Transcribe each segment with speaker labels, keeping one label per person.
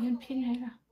Speaker 1: 你拼成一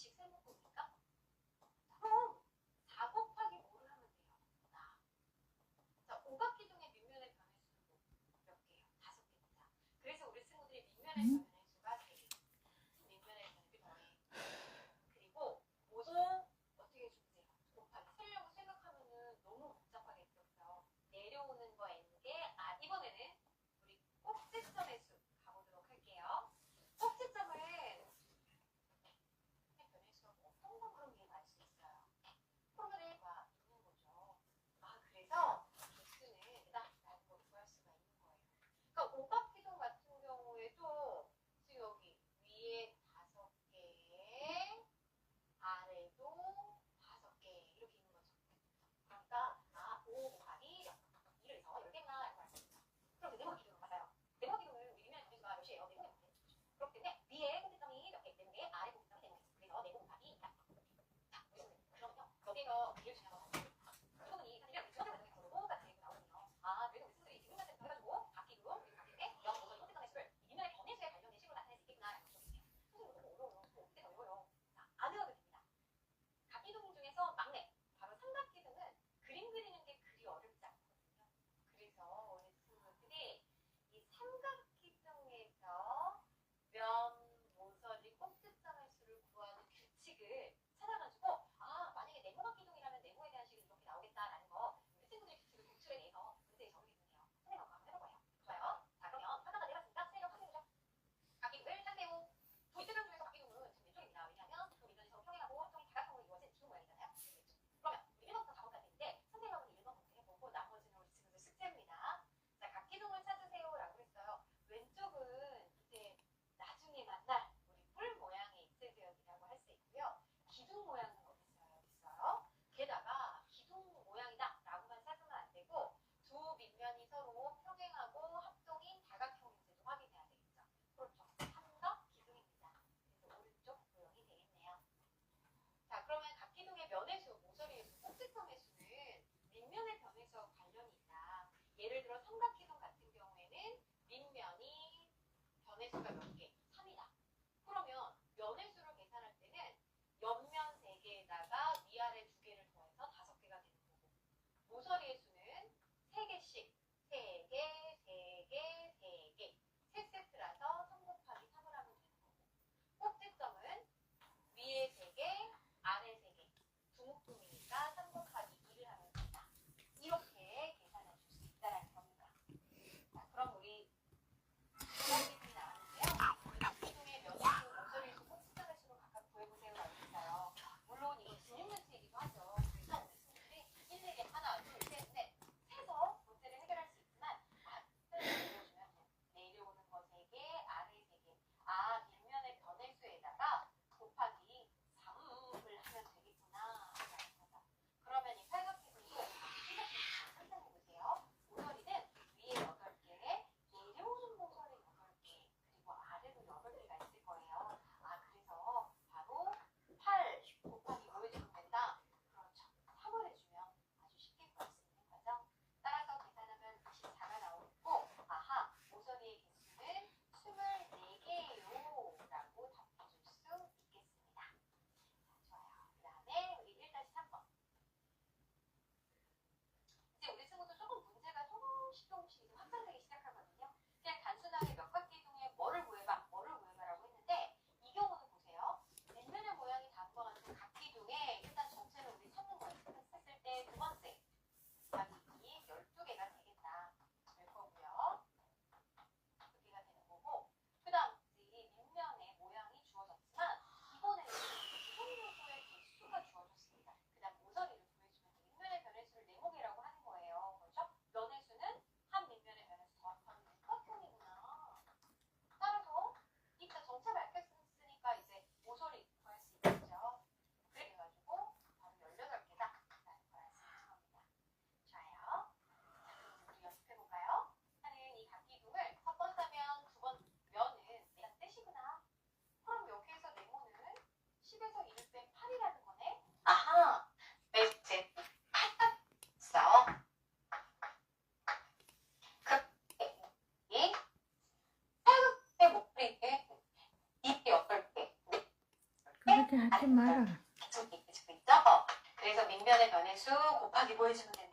Speaker 1: 2씩 세는 겁니까? 그럼 4 곱하기 5를 하면 돼요. 나. 자, 오각기둥의 밑면의 변의수는 몇 개예요? 다섯 개입니다. 그래서 우리 친구들이 밑면의 변 음. 하지 말아라. 어. 그래서 민변의 변의수 곱하기 뭐 보여주면 됩니다.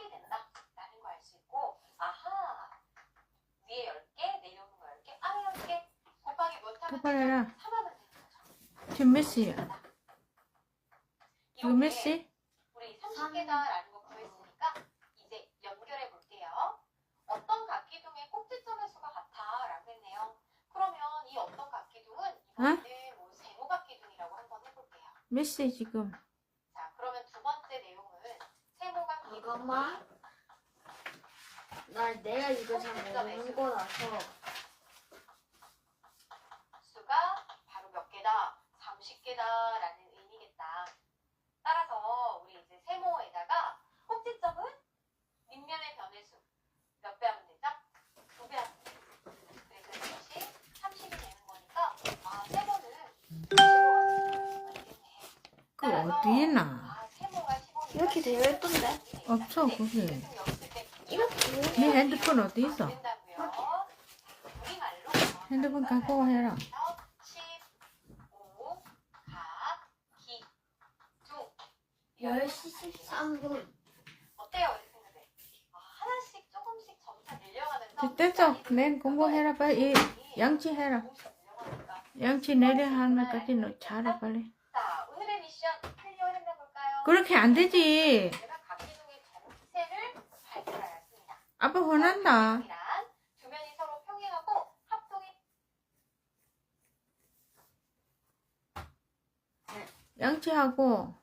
Speaker 1: 힘이 된다 라는 걸알수 있고 아하 위에 10개 내려 오는 거 10개 아래 10개 곱하기 못하면 3하면 되는 거죠
Speaker 2: 지금 몇 시야? 지금 몇 시?
Speaker 1: 우리 30개다라는 거 구했으니까 이제 연결해 볼게요 어떤 각기둥의 꼭지점의 수가 같아? 라고 했네요 그러면 이 어떤 각기둥은 이번에는 어? 뭐 세모각기둥이라고 한번 해볼게요
Speaker 2: 몇 시 지금?
Speaker 3: 엄마? 나 내가 이거 잘 어, 그러니까 모르는 거라서.
Speaker 1: 수가 바로 몇 개다? 30개다 라는 의미겠다. 따라서 우리 이제 세모에다가 꼭지점은 밑면의 변의 수몇 배 하면 되죠? 두배 하면 되죠 그래서 이것이 30이 되는 거니까 아 세모는 15가 되겠네
Speaker 2: 그 어디에 나?
Speaker 3: 이렇게 되어 예쁜데?
Speaker 2: 없어 거기.
Speaker 3: 이렇게.
Speaker 2: 네 핸드폰 어디 있어? 핸드폰 갖고 와 해라.
Speaker 3: 열시 13분.
Speaker 1: 어때요? 아, 하나씩 조금씩 점차 밀려가면서.
Speaker 2: 됐어. 맨 공부해라 빨리. 양치해라. 양치 내려 하나까지 너 잘해 빨리. 그렇게 안 되지. 아빠 혼난다.
Speaker 1: 네,
Speaker 2: 양치하고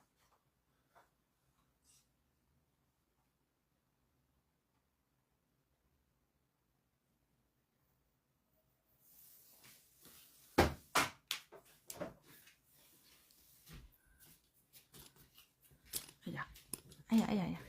Speaker 2: 哎呀哎呀呀。